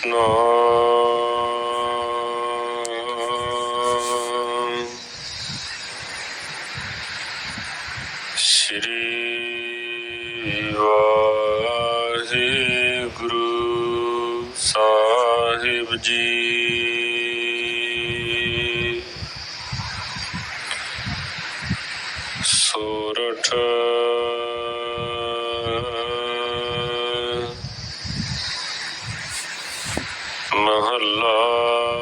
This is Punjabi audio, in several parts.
ਸਤਨਾਮ ਸ਼੍ਰੀ ਵਾਹਿਗੁਰੂ ਸਾਹਿਬ ਜੀ ਸੋਰਠ ਮਹੱਲਾ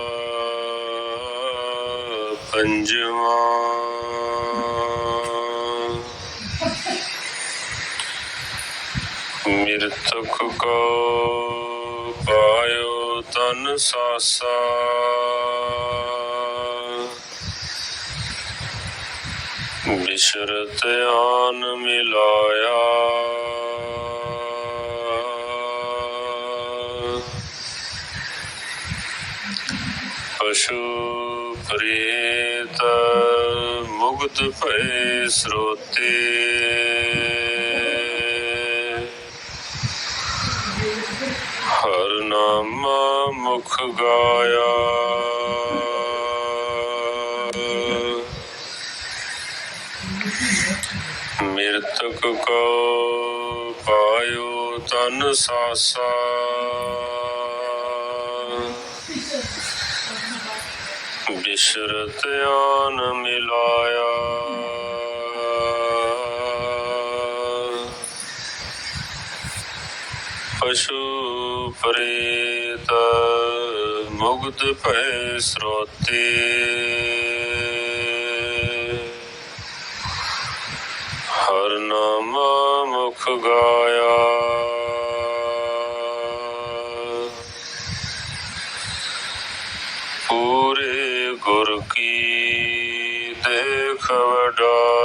ਪੰਜਵਾਂ। ਮਿਰਤਕ ਕੋ ਪਾਇਓ ਤਨ ਸਾਸਾ। ਬਿਸ਼ਰਤ ਆਨ ਮਿਲਾਇਆ। ਪਸ਼ੂ ਪ੍ਰੇਤ ਮੁਗਤ ਭਏ ਸਰੋਤੇ। ਹਰ ਨਾਮ ਮੁਖ ਗਾਇਆ। ਮਿਰਤਕ ਕੋ ਪਾਇਓ ਤਨ ਸਾਸਾ। ਬਿਸ਼ਰਤ ਆਨ ਮਿਲਾਇਆ। ਪਸ਼ੂ ਪ੍ਰੇਤ ਮੁਗਤ ਭੈ ਸਰੋਤੇ। ਹਰ ਨਾਮ ਮੁਖ ਗਾਇਆ।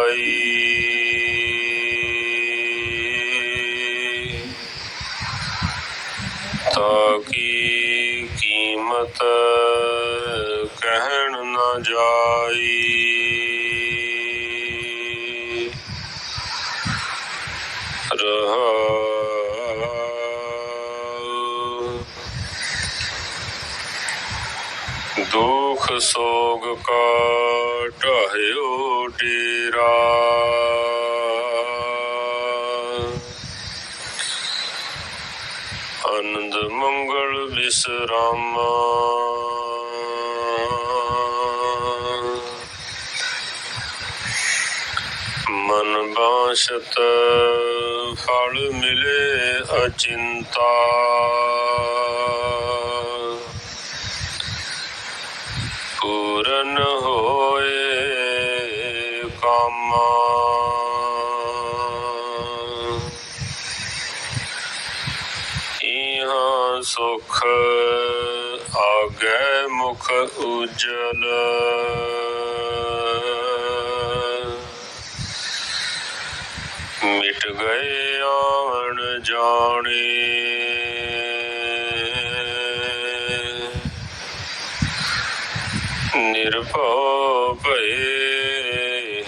ਤਾਂ ਤਾਕੀ ਕੀਮਤ ਕਹਿਣ ਨਾ ਜਾਈ। ਰਹਾ ਦੁਖ ਸੋਗ ਕਾ ਢਾਇਓ ਡੇਰਾ। ਆਨੰਦ ਮੰਗਲ ਵਿਸ਼ਰਾਮ। ਮਨ ਬਾਸ਼ਤ ਫਲ ਮਿਲੇ ਅਚਿੰਤਾ। ਇਹਾਂ ਸੁਖ ਆਗੇ ਮੁਖ ਉਜਲ। ਮਿਟ ਗਏ ਆਵਣ ਜਾਣੇ। ਨਿਰਭਉ ਭਏ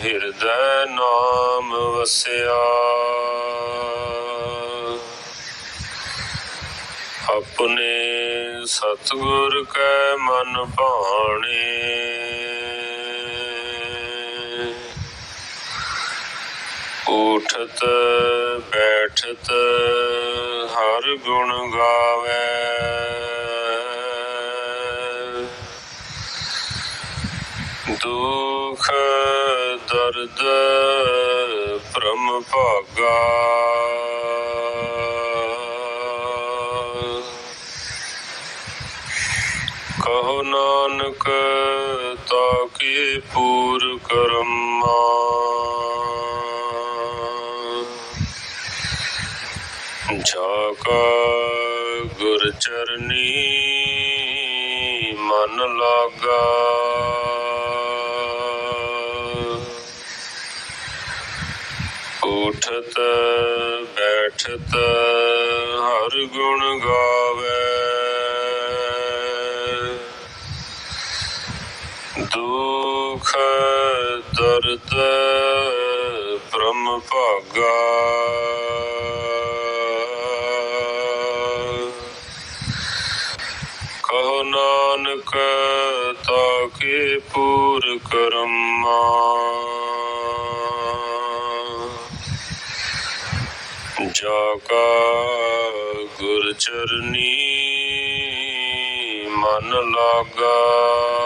ਹਿਰਦੈ ਨਾਮ ਵਸਿਆ। ਆਪਣੇ ਸਤਿਗੁਰ ਕੈ ਮਨ ਭਾਣੇ। ਉਠਤ ਬੈਠਤ ਹਰ ਗੁਣ ਗਾਵੇ। ਦੁਖ ਦਰਦ ਭ੍ਰਮ ਭਾਗਾ। ਕਹੋ ਨਾਨਕ ਤਾ ਤਾਕੇ ਪੂਰ ਕਰਮਾ ਜਾ ਕਾ ਗੁਰ ਚਰਨੀ ਮਨ ਲਾਗਾ। ਉਠਤ ਬੈਠਤ ਹਰ ਗੁਣ ਗਾਵੇ। ਦੁਖ, ਦਰਦ, ਭ੍ਰਮ ਭਾਗਾ। ਕਹੋ ਨਾਨਕ ਤਾਕੇ ਪੂਰ ਕਰਮਾ ਜਾ ਕਾ ਗੁਰ ਚਰਨੀ ਮਨ ਲਾਗਾ।